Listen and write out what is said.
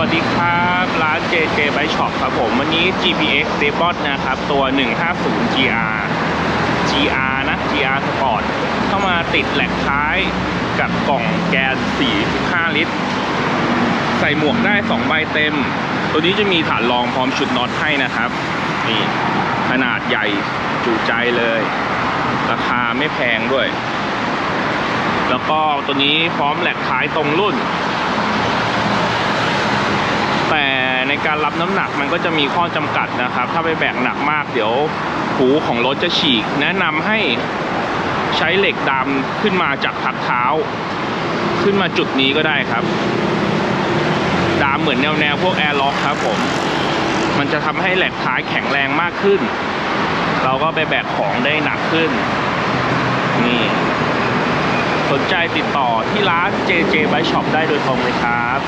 วัสดีครับ ร้าน JJ Bike Shop ครับผม วันนี้ GPX d e b o t นะครับ ตัว 150 GR GR นะ GR Sport เข้ามาติดแหลกท้ายกับกล่องแกน 45 ลิตร ใส่หมวกได้ 2 ใบเต็ม ตัวนี้จะมีฐานรองพร้อมชุดน็อตให้นะครับ นี่ ขนาดใหญ่จุใจเลย ราคาไม่แพงด้วย แล้วก็ตัวนี้พร้อมแหลกท้ายตรงรุ่น แต่ ในการรับน้ำหนักมันก็จะมีข้อจำกัดนะครับ ถ้าไปแบกหนักมากเดี๋ยวหูของรถจะฉีก แนะนำให้ใช้เหล็กดำขึ้นมาจากพักเท้า ขึ้นมาจุดนี้ก็ได้ครับ ดามเหมือนแนวแนวๆพวกแอร์ล็อกครับผมมันจะทำให้แหลกท้ายแข็งแรงมากขึ้น เราก็ไปแบกของได้หนักขึ้น นี่สนใจติดต่อที่ร้าน JJ Bike Shop ได้โดยตรงเลยครับ